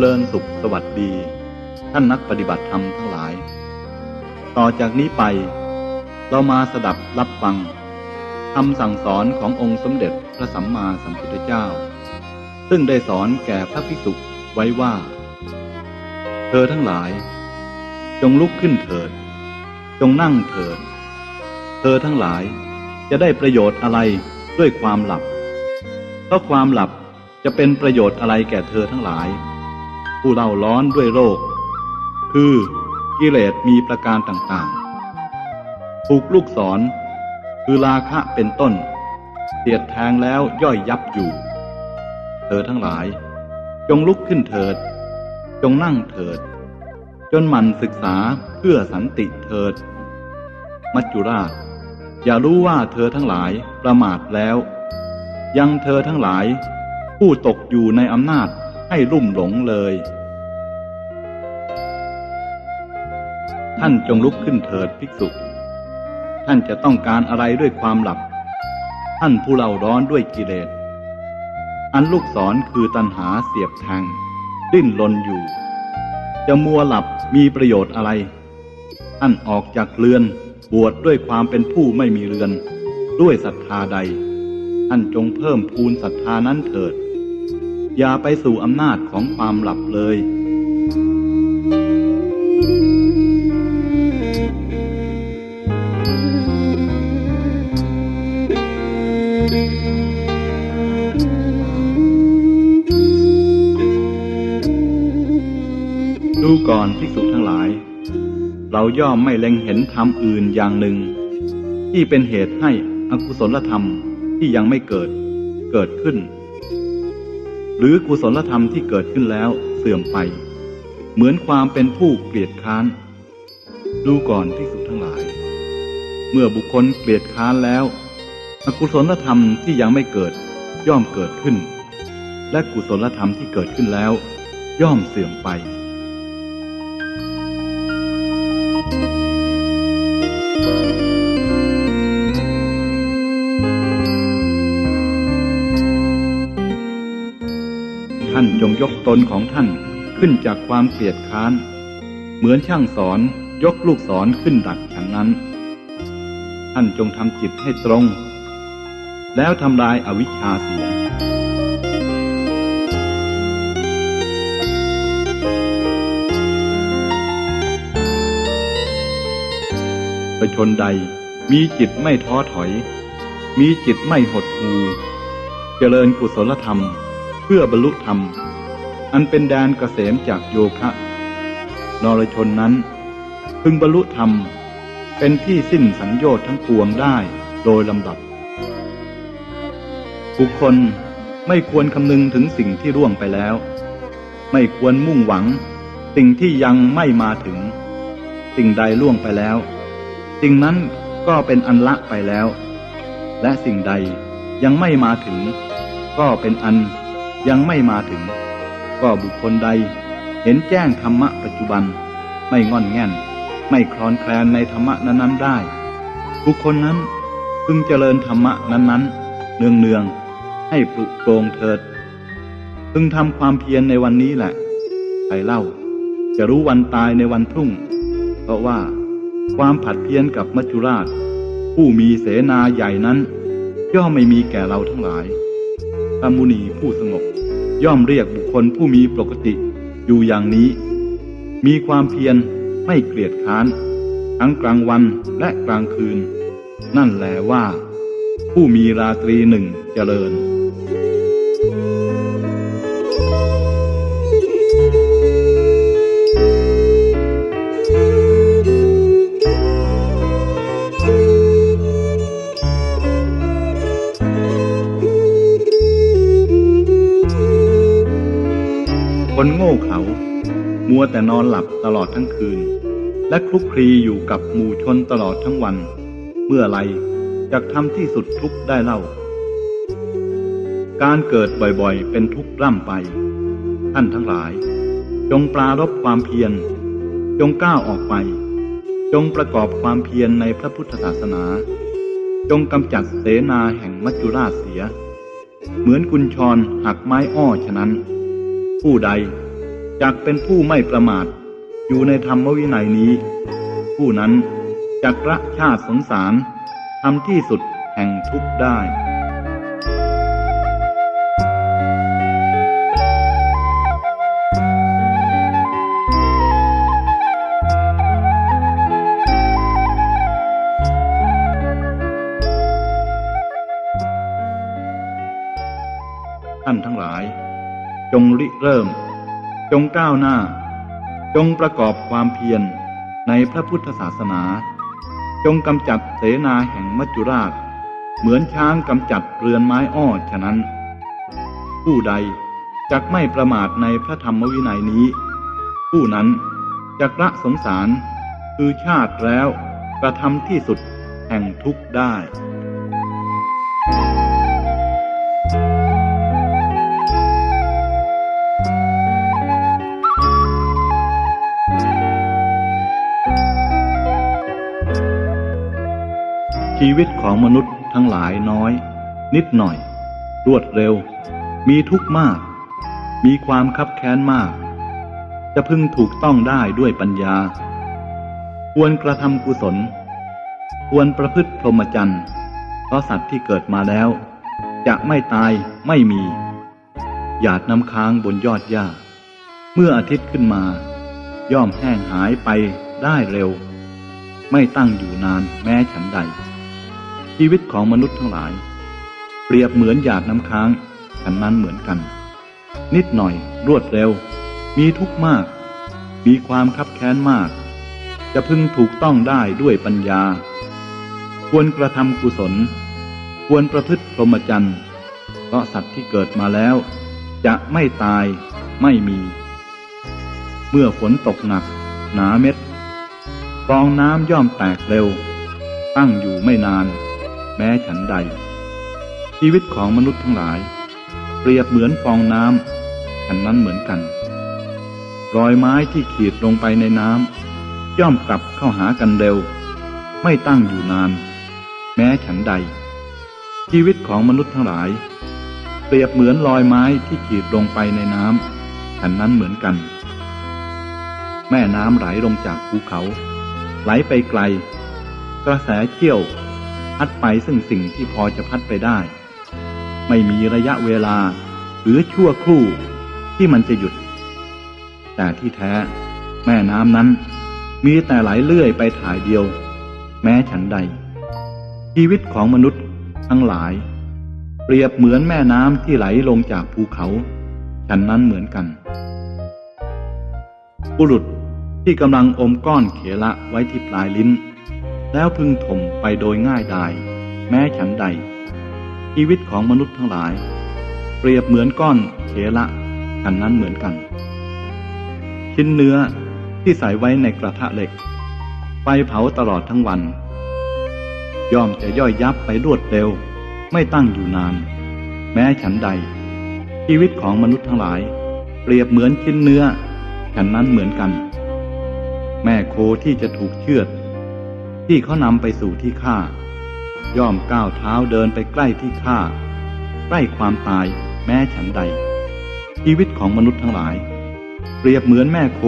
เจริญสุขสวัสดี ท่านนักปฏิบัติธรรมทั้งหลาย ต่อจากนี้ไป เรามาสดับรับฟังคำสั่งสอนขององค์สมเด็จพระสัมมาสัมพุทธเจ้า ซึ่งได้สอนแก่พระภิกษุไว้ว่า เธอทั้งหลาย จงลุกขึ้นเถิด จงนั่งเถิด เธอทั้งหลายจะได้ประโยชน์อะไรด้วยความหลับเพราะความหลับจะเป็นประโยชน์อะไรแก่เธอทั้งหลาย ผู้เล่าร้อนด้วยโรค คือกิเลสมีประการต่างๆ ถูกลูกศร คือราคะเป็นต้นเสียดแทงแล้วย่อยยับอยู่ เธอทั้งหลาย จงลุกขึ้นเถิด จงนั่งเถิด จนหมันศึกษาเพื่อสันติเถิด มัจจุราช อย่ารู้ว่าเธอทั้งหลายประมาทแล้ว ยังเธอทั้งหลายผู้ตกอยู่ในอำนาจ ให้ลุ่มหลงเลย ท่านจงลุกขึ้นเถิดภิกษุ ท่านจะต้องการอะไรด้วยความหลับ ท่านผู้เล่าร้อนด้วยกิเลส อันลูกศรคือตัณหาเสียบแทงดิ้นรนอยู่ จะมัวหลับมีประโยชน์อะไร ท่านออกจากเรือนบวชดด้วยความเป็นผู้ไม่มีเรือน ด้วยศรัทธาใด ท่านจงเพิ่มพูนศรัทธานั้นเถิด อย่าไปสู่อำนาจของความหลับเลย ดูก่อนภิกษุทั้งหลาย เราย่อมไม่เล็งเห็นธรรมอื่นอย่างหนึ่ง ที่เป็นเหตุให้อกุศลธรรมที่ยังไม่เกิดเกิดขึ้น หรือกุศลธรรมที่เกิดขึ้นแล้วเสื่อมไป เหมือนความเป็นผู้เกลียดค้าน ดูก่อนที่สุดทั้งหลาย เมื่อบุคคลเกลียดค้านแล้ว อกุศลธรรมที่ยังไม่เกิดย่อมเกิดขึ้น และกุศลธรรมที่เกิดขึ้นแล้ว ย่อมเสื่อมไป จงยกตนของท่านขึ้นจากความเกลียดค้าน เหมือนช่างสอนยกลูกศรขึ้นดักฉันนั้น ท่านจงทำจิตให้ตรง แล้วทำลายอาวิชชาเสียประชนใดมีจิตไม่ท้อถอย มีจิตไม่หดหู่เจริญกุศลธรรม เพื่อบรรลุธรรม อันเป็นแดนเกษมจากโยคะ นรชนนั้น พึงบรรลุธรรม เป็นที่สิ้นสัญโยชน์ทั้งปวงได้โดยลำดับ บุคคลไม่ควรคำนึงถึงสิ่งที่ร่วงไปแล้ว ไม่ควรมุ่งหวัง สิ่งที่ยังไม่มาถึง สิ่งใดล่วงไปแล้ว สิ่งนั้นก็เป็นอันละไปแล้ว และสิ่งใดยังไม่มาถึง ก็เป็นอันยังไม่มาถึง ก็บุคคลใด เห็นแจ้งธรรมะปัจจุบัน ไม่งอนแง่น ไม่คลอนแคลนในธรรมะนั้นๆได้ บุคคลนั้นพึงเจริญธรรมะนั้นๆ เนืองๆให้ปลุกโปรงเถิด พึงทำความเพียรในวันนี้แหละใครเล่า จะรู้วันตายในวันพรุ่ง เพราะว่าความผัดเพี้ยนกับมัจจุราช ผู้มีเสนาใหญ่นั้น ย่อมไม่มีแก่เราทั้งหลายพระมุนีผู้สงบ ย่อมเรียกบุคคลผู้มีปกติอยู่อย่างนี้ มีความเพียรไม่เกลียดค้าน ทั้งกลางวันและกลางคืน นั่นแหละว่า ผู้มีราตรีหนึ่งเจริญ คนโง่เขา มัวแต่นอนหลับตลอดทั้งคืน และคลุกคลีอยู่กับหมู่ชนตลอดทั้งวัน เมื่อไรจะทำที่สุดทุกได้เล่า การเกิดบ่อยๆ เป็นทุกข์ร่ำไป ท่านทั้งหลาย จงปรารบความเพียร จงก้าวออกไป จงประกอบความเพียรในพระพุทธศาสนา จงกำจัดเสนาแห่งมัจจุราชเสีย เหมือนกุญชรหักไม้อ้อฉะนั้น ผู้ใดจักเป็นผู้ไม่ประมาท อยู่ในธรรมวินัยนี้ ผู้นั้นจักระชาติสงสารทำที่สุดแห่งทุกข์ได้ จงริเริ่ม จงก้าวหน้า จงประกอบความเพียรในพระพุทธศาสนา จงกำจัดเสนาแห่งมัจจุราช เหมือนช้างกำจัดเรือนไม้อ้อฉะนั้น ผู้ใดจักไม่ประมาทในพระธรรมวินัยนี้ ผู้นั้นจักละสงสารคือชาติแล้วกระทำที่สุดแห่งทุกข์ได้ ชีวิตของมนุษย์ทั้งหลายน้อย นิดหน่อย รวดเร็ว มีทุกข์มาก มีความคับแค้นมาก จะพึงถูกต้องได้ด้วยปัญญา ควรกระทำกุศล ควรประพฤติพรหมจรรย์เพราะสัตว์ที่เกิดมาแล้ว จะไม่ตายไม่มีหยาดน้ำค้างบนยอดหญ้า เมื่ออาทิตย์ขึ้นมา ย่อมแห้งหายไปได้เร็ว ไม่ตั้งอยู่นานแม้ฉันใด ชีวิตของมนุษย์ทั้งหลาย เปรียบเหมือนหยาดน้ำค้างฉันนั้นเหมือนกัน นิดหน่อยรวดเร็ว มีทุกข์มาก มีความคับแค้นมาก จะพึงถูกต้องได้ด้วยปัญญา ควรกระทำกุศล ควรประพฤติพรหมจรรย์เพราะสัตว์ที่เกิดมาแล้ว จะไม่ตายไม่มี เมื่อฝนตกหนัก หนาเม็ดฟองน้ำย่อมแตกเร็ว ตั้งอยู่ไม่นาน แม้ฉันใด ชีวิตของมนุษย์ทั้งหลาย เปรียบเหมือนฟองน้ำฉันนั้นเหมือนกัน รอยไม้ที่ขีดลงไปในน้ำย่อมกลับเข้าหากันเร็ว ไม่ตั้งอยู่นาน แม้ฉันใด ชีวิตของมนุษย์ทั้งหลาย เปรียบเหมือนรอยไม้ที่ขีดลงไปในน้ำฉันนั้นเหมือนกัน แม่น้ำไหลลงจากภูเขา ไหลไปไกล กระแสเชี่ยว พัดไปซึ่งสิ่งที่พอจะพัดไปได้ ไม่มีระยะเวลาหรือชั่วครู่ที่มันจะหยุด แต่ที่แท้ แม่น้ำนั้น มีแต่ไหลเลื่อยไปถ่ายเดียว แม้ฉันใด ชีวิตของมนุษย์ทั้งหลาย เปรียบเหมือนแม่น้ำที่ไหลลงจากภูเขา ฉันนั้นเหมือนกันบุรุษที่กำลังอมก้อนเขละไว้ที่ปลายลิ้น แล้วพึงถมไปโดยง่ายดายแม้ฉันใด ชีวิตของมนุษย์ทั้งหลาย เปรียบเหมือนก้อนเขละฉันนั้นเหมือนกัน ชิ้นเนื้อที่ใส่ไว้ในกระทะเหล็กไฟเผาตลอดทั้งวัน ย่อมจะย่อยยับไปรวดเร็ว ไม่ตั้งอยู่นาน แม้ฉันใด ชีวิตของมนุษย์ทั้งหลาย เปรียบเหมือนชิ้นเนื้อฉันนั้นเหมือนกัน แม่โคที่จะถูกเชือด ที่เขานำไปสู่ที่ฆ่า ย่อมก้าวเท้าเดินไปใกล้ที่ฆ่า ใกล้ความตายแม้ฉันใด ชีวิตของมนุษย์ทั้งหลาย เปรียบเหมือนแม่โค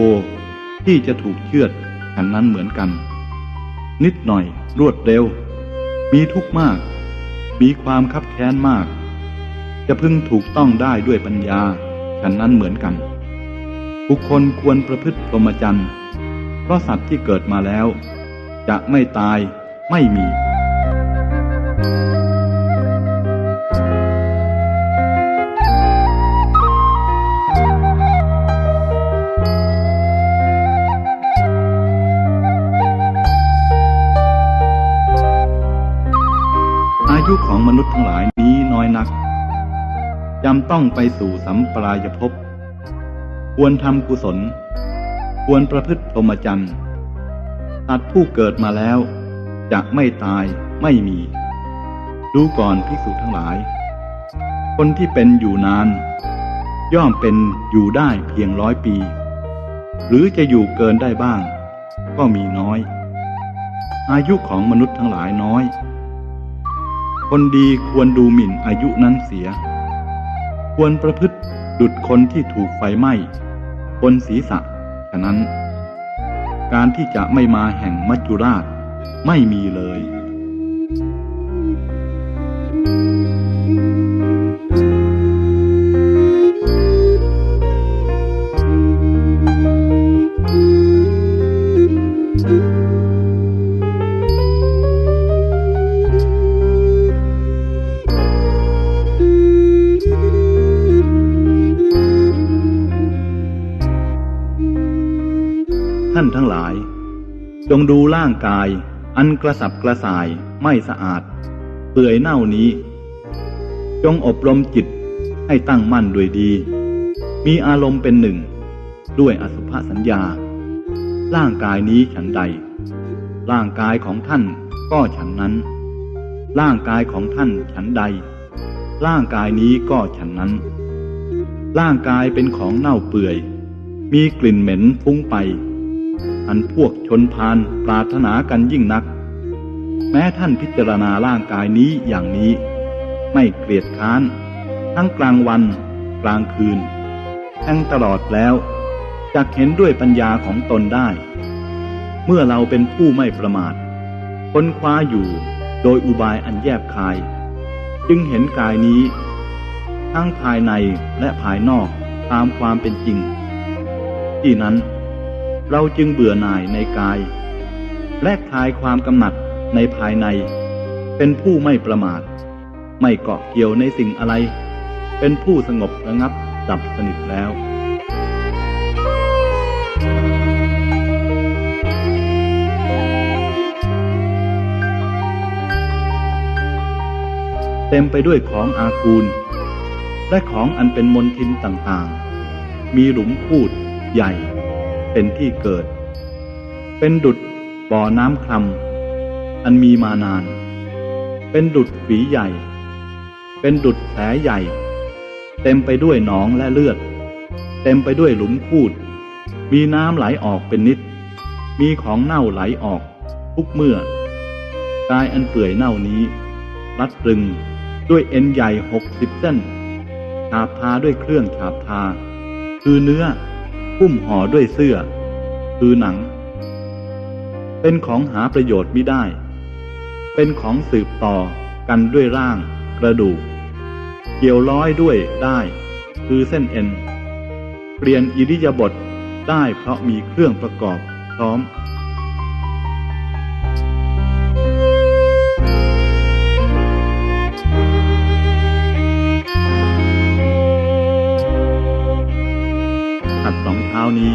ที่จะถูกเชือดฉันนั้นเหมือนกัน นิดหน่อยรวดเร็ว มีทุกข์มาก มีความคับแค้นมาก จะพึงถูกต้องได้ด้วยปัญญาฉันนั้นเหมือนกัน บุคคลควรประพฤติพรหมจรรย์เพราะสัตว์ที่เกิดมาแล้ว จะไม่ตายไม่มี อายุของมนุษย์ทั้งหลายนี้น้อยนักจำต้องไปสู่สัมปรายภพควรทำกุศล ควรประพฤติพรหมจรรย์ สัตว์ผู้เกิดมาแล้ว จะไม่ตายไม่มี ดูก่อนภิกษุทั้งหลาย คนที่เป็นอยู่นาน ย่อมเป็นอยู่ได้เพียงร้อยปี หรือจะอยู่เกินได้บ้าง ก็มีน้อย อายุของมนุษย์ทั้งหลายน้อย คนดีควรดูหมิ่นอายุนั้นเสีย ควรประพฤติดุดคนที่ถูกไฟไหม้บนศีรษะฉะนั้น การที่จะไม่มาแห่งมัจจุราชไม่มีเลย จงดูร่างกาย อันกระสับกระส่ายไม่สะอาด เปื่อยเน่านี้ จงอบรมจิตให้ตั้งมั่นด้วยดี มีอารมณ์เป็นหนึ่ง ด้วยอสุภสัญญา ร่างกายนี้ฉันใด ร่างกายของท่านก็ฉันนั้น ร่างกายของท่านฉันใด ร่างกายนี้ก็ฉันนั้น ร่างกายเป็นของเน่าเปื่อย มีกลิ่นเหม็นฟุ้งไป อันพวกชนพานปรารถนากันยิ่งนัก แม้ท่านพิจารณาร่างกายนี้อย่างนี้ ไม่เกลียดค้าน ทั้งกลางวัน กลางคืน ทั้งตลอดแล้วจะเห็นด้วยปัญญาของตนได้ เมื่อเราเป็นผู้ไม่ประมาทค้นคว้าอยู่โดยอุบายอันแยบคาย จึงเห็นกายนี้ ทั้งภายในและภายนอกตามความเป็นจริง ที่นั้น เราจึงเบื่อหน่ายในกาย และคลายความกำหนัดในภายใน เป็นผู้ไม่ประมาท ไม่เกาะเกี่ยวในสิ่งอะไร เป็นผู้สงบระงับดับสนิทแล้วเต็มไปด้วยของอากูล และของอันเป็นมนทินต่างๆ มีหลุมพูดใหญ่ เป็นที่เกิด เป็นดุดบ่อน้ำคลำอันมีมานาน เป็นดุดฝีใหญ่ เป็นดุดแผลใหญ่ เต็มไปด้วยหนองและเลือด เต็มไปด้วยหลุมพูด มีน้ำไหลออกเป็นนิด มีของเน่าไหลออก ทุกเมื่อกายอันเปื่อยเน่านี้ รัดรึงด้วยเอ็นใหญ่หกสิบเส้นฉาบทาด้วยเครื่องฉาบทา คือเนื้อ หุ้มห่อด้วยเสื้อ คือหนัง เป็นของหาประโยชน์ไม่ได้ เป็นของสืบต่อกันด้วยร่าง กระดูก เกี่ยวร้อยด้วยได้ คือเส้นเอ็น เปลี่ยนอิริยาบถได้เพราะมีเครื่องประกอบพร้อมานี้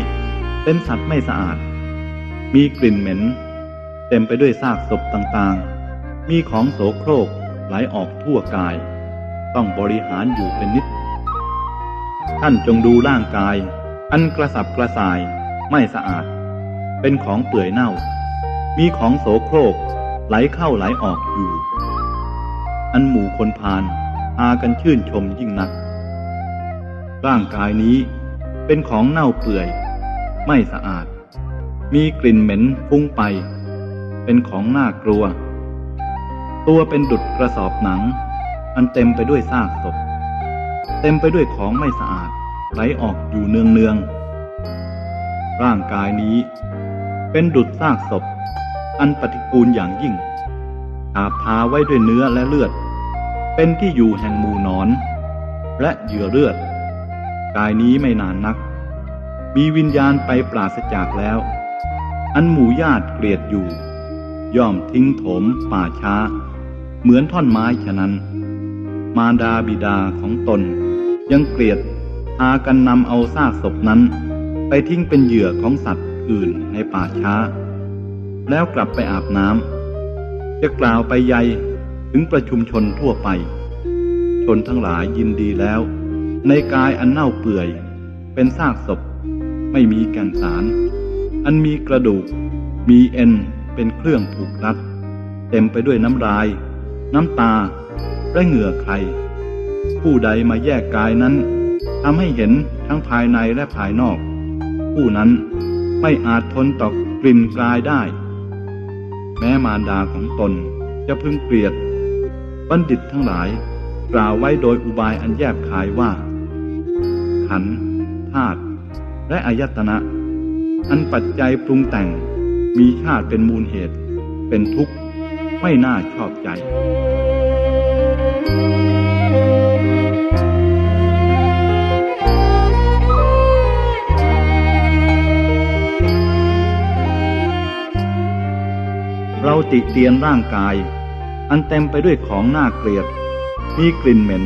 เป็นสัตว์ไม่สะอาด มีกลิ่นเหม็น เต็มไปด้วยซากศพต่างๆ มีของโสโครกไหลออกทั่วกาย ต้องบริหารอยู่เป็นนิด ท่านจงดูร่างกาย อันกระสับกระส่าย ไม่สะอาด เป็นของเปื่อยเน่า มีของโสโครกไหลเข้าไหลออกอยู่ อันหมู่คนพาลพากันชื่นชมยิ่งนัก ร่างกายนี้ เป็นของเน่าเปื่อย ไม่สะอาด มีกลิ่นเหม็นฟุ้งไป เป็นของน่ากลัว ตัวเป็นดุดกระสอบหนัง อันเต็มไปด้วยซากศพ เต็มไปด้วยของไม่สะอาดไหลออกอยู่เนืองเนืองๆร่างกายนี้ เป็นดุดซากศพ อันปฏิกูลอย่างยิ่งฉาบทาไว้ด้วยเนื้อและเลือด เป็นที่อยู่แห่งมูนอน และเหยื่อเลือด กายนี้ไม่นานนัก มีวิญญาณไปปราศจากแล้ว อันหมู่ญาติเกลียดอยู่ ย่อมทิ้งโถมป่าช้า เหมือนท่อนไม้ฉะนั้น มารดาบิดาของตน ยังเกลียดพากันนำเอาซากศพนั้น ไปทิ้งเป็นเหยื่อของสัตว์อื่นในป่าช้า แล้วกลับไปอาบน้ำจะกล่าวไปใหญ่ถึงประชุมชนทั่วไป ชนทั้งหลายยินดีแล้ว ในกายอันเน่าเปื่อย เป็นซากศพ ไม่มีแก่นสาร อันมีกระดูก มีเอ็นเป็นเครื่องผูกรัด เต็มไปด้วยน้ำลาย น้ำตา และเหงื่อใคร ผู้ใดมาแยกกายนั้นทำให้เห็นทั้งภายในและภายนอก ผู้นั้นไม่อาจทนต่อกลิ่นกายได้ แม้มารดาของตนจะพึงเกลียด บัณฑิตทั้งหลาย กล่าวไว้โดยอุบายอันแยบคายว่า ขันธ์ธาตุและอายตนะ อันปัจจัยปรุงแต่งมีชาติเป็นมูลเหตุ เป็นทุกข์ ไม่น่าชอบใจเราติเตียนร่างกาย อันเต็มไปด้วยของน่าเกลียด มีกลิ่นเหม็น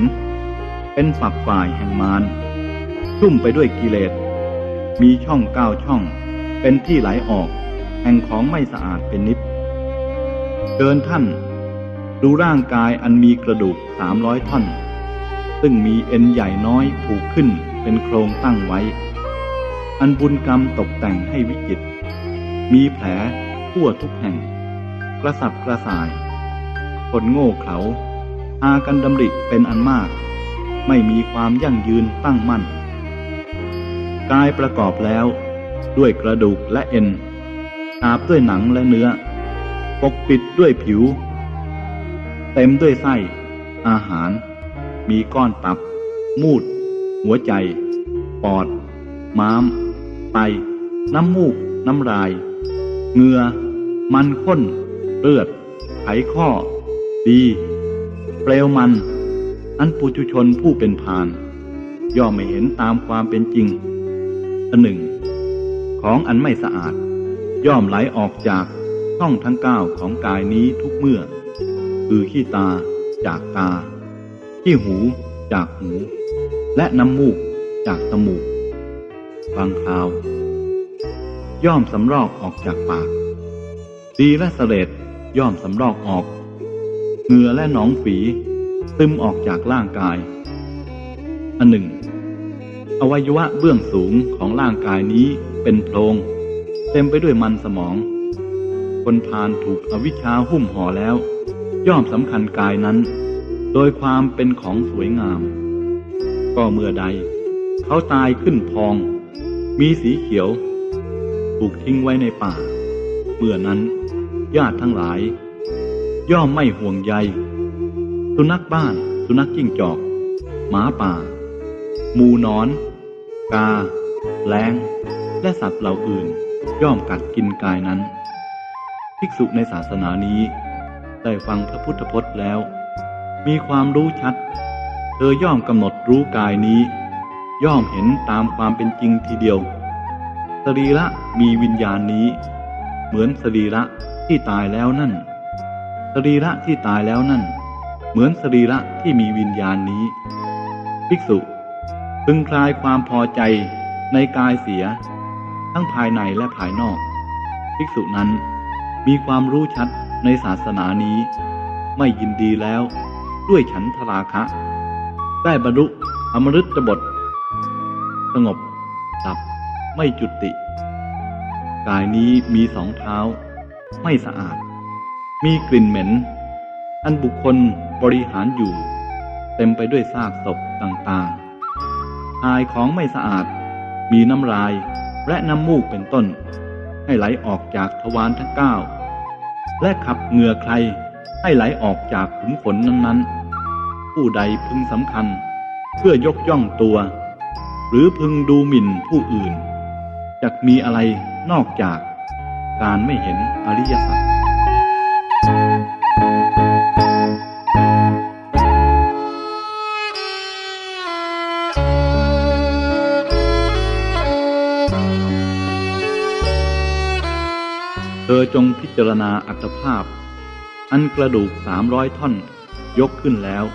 เป็นฝักฝ่ายแห่งมาร ชุ่มไปด้วยกิเลส มีช่องเก้าช่อง เป็นที่ไหลออก แห่งของไม่สะอาดเป็นนิดเดินท่าน ดูร่างกายอันมีกระดูกสามร้อยท่อน ซึ่งมีเอ็นใหญ่น้อยผูกขึ้นเป็นโครงตั้งไว้ อันบุญกรรมตกแต่งให้วิจิต มีแผลทั่วทุกแห่ง กระสับกระส่าย คนโง่เขลาพากันดำริเป็นอันมาก ไม่มีความยั่งยืนตั้งมั่น กายประกอบแล้ว ด้วยกระดูกและเอ็น อาบด้วยหนังและเนื้อ ปกปิดด้วยผิว เต็มด้วยไส้ อาหาร มีก้อนตับ มูด หัวใจ ปอด ม้าม ไต น้ำมูก น้ำลาย เหงื่อ มันข้น เลือด ไขข้อ ดี เปลวมัน อันปุจุชนผู้เป็นพานย่อมไม่เห็นตามความเป็นจริง อันหนึ่ง ของอันไม่สะอาด ย่อมไหลออกจากช่องทั้งเก้าของกายนี้ทุกเมื่อ คือขี้ตาจากตา ขี้หูจากหู และน้ำมูกจากจมูก บางคราว ย่อมสำรอกออกจากปาก ดีและเสลดย่อมสำรอกออก เหงื่อและหนองฝีซึมออกจากร่างกาย อันหนึ่ง อวัยวะเบื้องสูงของร่างกายนี้เป็นโพรง เต็มไปด้วยมันสมอง คนพาลถูกอวิชชาหุ้มห่อแล้ว ย่อมสำคัญกายนั้น โดยความเป็นของสวยงาม ก็เมื่อใด เขาตายขึ้นพอง มีสีเขียว ถูกทิ้งไว้ในป่า เมื่อนั้นญาติทั้งหลาย ย่อมไม่ห่วงใย สุนัขบ้าน สุนัขจิ้งจอก หมาป่า หมูนอน กาแรงและสัตว์เหล่าอื่น ย่อมกัดกินกายนั้น ภิกษุในศาสนานี้ ได้ฟังพระพุทธพจน์แล้ว มีความรู้ชัด เธอย่อมกำหนดรู้กายนี้ ย่อมเห็นตามความเป็นจริงทีเดียว สรีระมีวิญญาณนี้ เหมือนสรีระที่ตายแล้วนั่น สรีระที่ตายแล้วนั่น เหมือนสรีระที่มีวิญญาณนี้ ภิกษุ พึงคลายความพอใจในกายเสีย ทั้งภายในและภายนอก ภิกษุนั้นมีความรู้ชัดในศาสนานี้ ไม่ยินดีแล้วด้วยฉันทราคะ ได้บรรลุอมฤตบท สงบดับไม่จุติ กายนี้มีสองเท้า ไม่สะอาด มีกลิ่นเหม็น อันบุคคลบริหารอยู่ เต็มไปด้วยซากศพต่างๆ ทายของไม่สะอาด มีน้ำลายและน้ำมูกเป็นต้น ให้ไหลออกจากทวารทั้งเก้าและขับเหงื่อใครให้ไหลออกจากขุมขนนั้นๆ ผู้ใดพึงสำคัญเพื่อยกย่องตัว หรือพึงดูหมิ่นผู้อื่นจะมีอะไรนอกจากการไม่เห็นอริยสัจ ธอจงพิจารณาอัตภาพ อันกระดูกสามร้อยท่อน ยกขึ้นแล้ว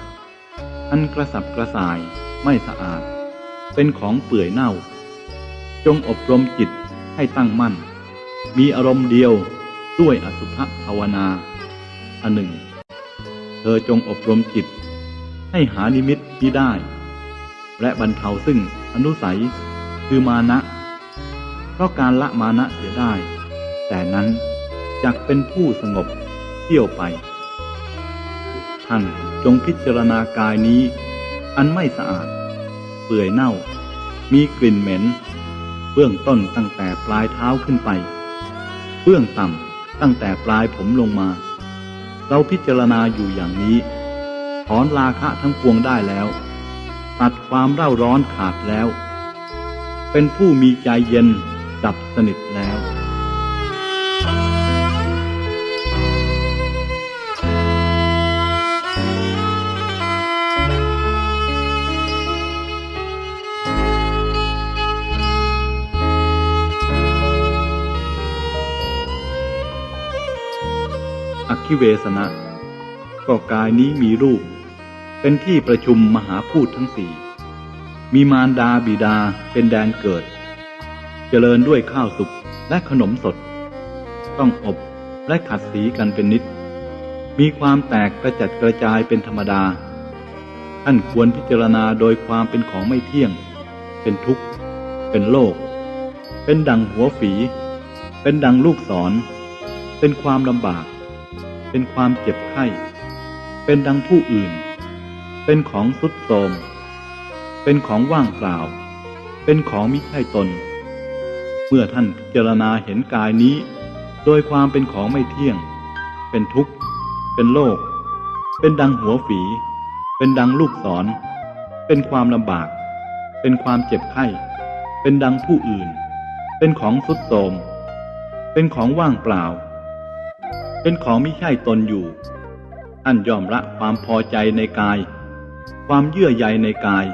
อันกระสับกระส่ายไม่สะอาด เป็นของเปื่อยเน่า จงอบรมจิตให้ตั้งมั่น มีอารมณ์เดียวด้วยอสุภภาวนา อันหนึ่ง เธอจงอบรมจิต ให้หานิมิตที่ได้ และบรรเทาซึ่งอนุสัยคือมานะ เพราะการละมานะเสียได้ แต่นั้นจักเป็นผู้สงบเที่ยวไป ท่านจงพิจารณากายนี้ อันไม่สะอาด เปื่อยเน่า มีกลิ่นเหม็น เบื้องต้นตั้งแต่ปลายเท้าขึ้นไป เบื้องต่ำตั้งแต่ปลายผมลงมา เราพิจารณาอยู่อย่างนี้ถอนราคะทั้งปวงได้แล้ว ตัดความเร่าร้อนขาดแล้ว เป็นผู้มีใจเย็นดับสนิทแล้ว อคิเวสนะ ก็กายนี้มีรูป เป็นที่ประชุมมหาพูดทั้งสี่ มีมารดาบิดาเป็นแดนเกิด เจริญด้วยข้าวสุกและขนมสด ต้องอบและขัดสีกันเป็นนิด มีความแตกกระจัดกระจายเป็นธรรมดา ท่านควรพิจารณาโดยความเป็นของไม่เที่ยง เป็นทุกข์ เป็นโลก เป็นดังหัวฝี เป็นดังลูกศร เป็นความลำบาก เป็นความเจ็บไข้ เป็นดังผู้อื่น เป็นของสุดโทมเป็นของว่างเปล่า เป็นของมิใช่ตน เมื่อท่านพิจารณาเห็นกายนี้ โดยความเป็นของไม่เที่ยง เป็นทุกข์ เป็นโลก เป็นดังหัวฝี เป็นดังลูกศร เป็นความลำบาก เป็นความเจ็บไข้ เป็นดังผู้อื่น เป็นของสุดโทมเป็นของว่างเปล่า เป็นของมิใช่ตนอยู่ ท่านยอมละความพอใจในกาย ความเยื่อใยในกาย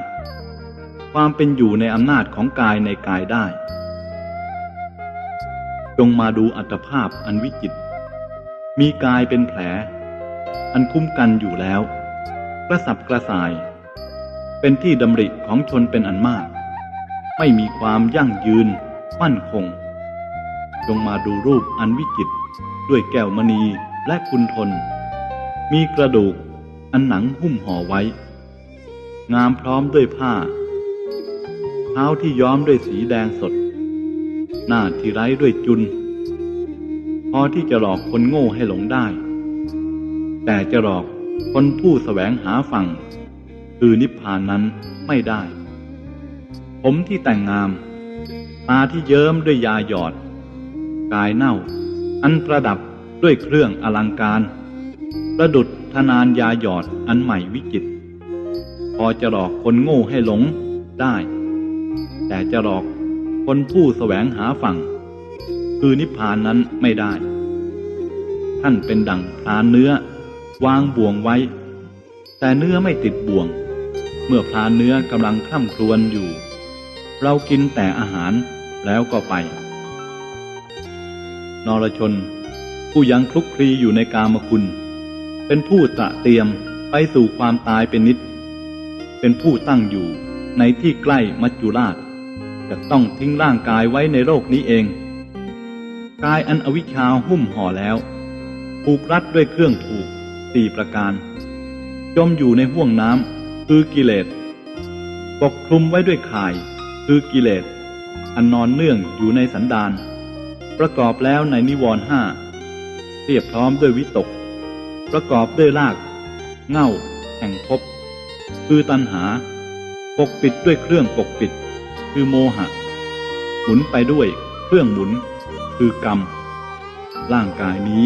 ความเป็นอยู่ในอำนาจของกายในกายได้ จงมาดูอัตภาพอันวิจิต มีกายเป็นแผล อันคุ้มกันอยู่แล้ว กระสับกระส่าย เป็นที่ดำริของชนเป็นอันมาก ไม่มีความยั่งยืน มั่นคง จงมาดูรูปอันวิจิตร ด้วยแก้วมณีและคุณทน มีกระดูกอันหนังหุ้มห่อไว้ งามพร้อมด้วยผ้า เท้าที่ย้อมด้วยสีแดงสด หน้าที่ไร้ด้วยจุน พอที่จะหลอกคนโง่ให้หลงได้ แต่จะหลอกคนผู้แสวงหาฝั่ง คือนิพพานนั้นไม่ได้ ผมที่แต่งงาม ตาที่เยิ้มด้วยยาหยอด กายเน่า อันประดับด้วยเครื่องอลังการ ประดุดธนานยาหยอดอันใหม่วิจิต พอจะหลอกคนโง่ให้หลงได้ แต่จะหลอกคนผู้แสวงหาฝั่ง คือนิพพานนั้นไม่ได้ ท่านเป็นดั่งพรานเนื้อ วางบ่วงไว้ แต่เนื้อไม่ติดบ่วง เมื่อพรานเนื้อกำลังคร่ำครวญอยู่ เรากินแต่อาหารแล้วก็ไป นรชน ผู้ยังคลุกคลีอยู่ในกามคุณ เป็นผู้ตระเตรียมไปสู่ความตายเป็นนิด เป็นผู้ตั้งอยู่ในที่ใกล้มัจจุราชจะต้องทิ้งร่างกายไว้ในโลกนี้เอง กายอันอวิชชาหุ้มห่อแล้ว ผูกรัดด้วยเครื่องผูกสี่ประการ จมอยู่ในห่วงน้ำคือกิเลสปกคลุมไว้ด้วยข่าย คือกิเลสอันนอนเนื่องอยู่ในสันดาน ประกอบแล้วในนิวรณ์ห้าเรียบพร้อมด้วยวิตก ประกอบด้วยรากเง่า แห่งภพคือตัณหา ปกปิดด้วยเครื่องปกปิด คือโมหะ หมุนไปด้วยเครื่องหมุน คือกรรม ร่างกายนี้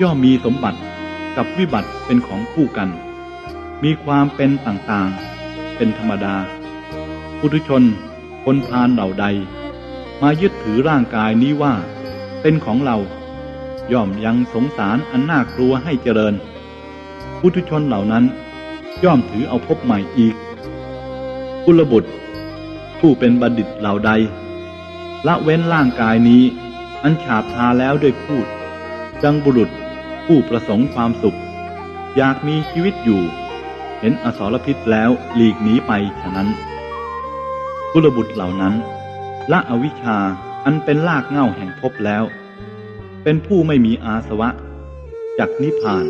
ย่อมมีสมบัติกับวิบัติเป็นของคู่กัน มีความเป็นต่างๆ เป็นธรรมดาปุถุชนคนพาลเหล่าใด มายึดถือร่างกายนี้ว่า เป็นของเรา ย่อมยังสงสารอันน่ากลัวให้เจริญปุถุชนเหล่านั้น ย่อมถือเอาพบใหม่อีกกุลบุตร ผู้เป็นบัณฑิตเหล่าใด ละเว้นร่างกายนี้ อันฉาบทาแล้วด้วยพูด ดังบุรุษผู้ประสงค์ความสุข อยากมีชีวิตอยู่ เห็นอสรพิษแล้วหลีกหนีไปฉะนั้นกุลบุตรเหล่านั้น ละอวิชชาอันเป็นรากเง้าแห่งภพแล้ว เป็นผู้ไม่มีอาสวะจากนิพพาน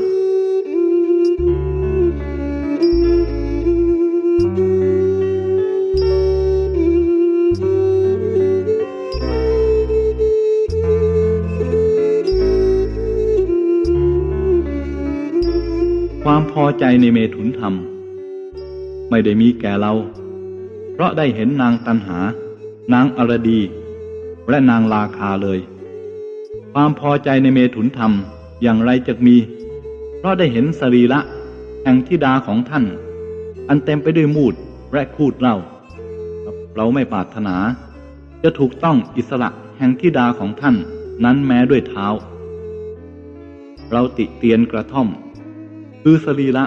ความพอใจในเมถุนธรรม ไม่ได้มีแก่เรา เพราะได้เห็นนางตันหา นางอรดี และนางราคาเลย ความพอใจในเมถุนธรรมอย่างไรจะมี เพราะได้เห็นสรีระแห่งธิดาของท่าน อันเต็มไปด้วยมูดและคูดเล่า เราไม่ปรารถนา จะถูกต้องอิสระแห่งทิดาของท่านนั้นแม้ด้วยเท้า เราติเตียนกระท่อม คือสรีระ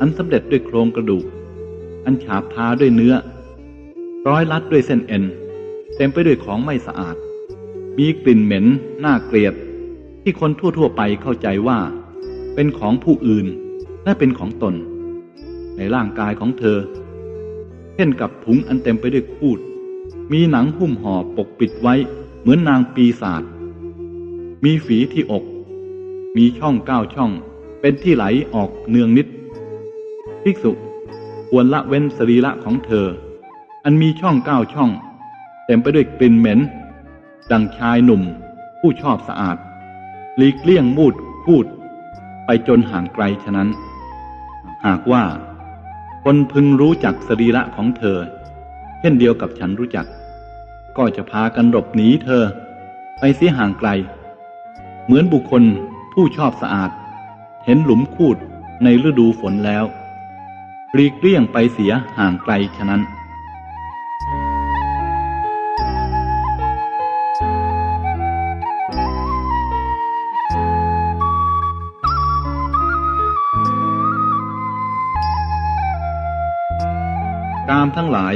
อันสำเร็จด้วยโครงกระดูก อันฉาบทาด้วยเนื้อ ร้อยลัดด้วยเส้นเอ็น เต็มไปด้วยของไม่สะอาด มีกลิ่นเหม็นน่าเกลียด ที่คนทั่วๆไปเข้าใจว่า เป็นของผู้อื่นและเป็นของตน ในร่างกายของเธอ เช่นกับถุงอันเต็มไปด้วยคูด มีหนังหุ้มห่อปกปิดไว้เหมือนนางปีศาจมีฝีที่อก มีช่องเก้าช่อง เป็นที่ไหลออกเนืองนิด ภิกษุควรละเว้นสรีระของเธอ อันมีช่องเก้าช่อง เต็มไปด้วยกลิ่นเหม็น ดังชายหนุ่ม ผู้ชอบสะอาดหลีกเลี่ยงมูดพูด ไปจนห่างไกลฉะนั้น หากว่า คนพึงรู้จักสรีระของเธอ เช่นเดียวกับฉันรู้จัก ก็จะพากันหลบหนีเธอ ไปเสียห่างไกล เหมือนบุคคลผู้ชอบสะอาด เห็นหลุมคูดในฤดูฝนแล้วหลีกเลี่ยงไปเสียห่างไกลฉะนั้น ทั้งหลาย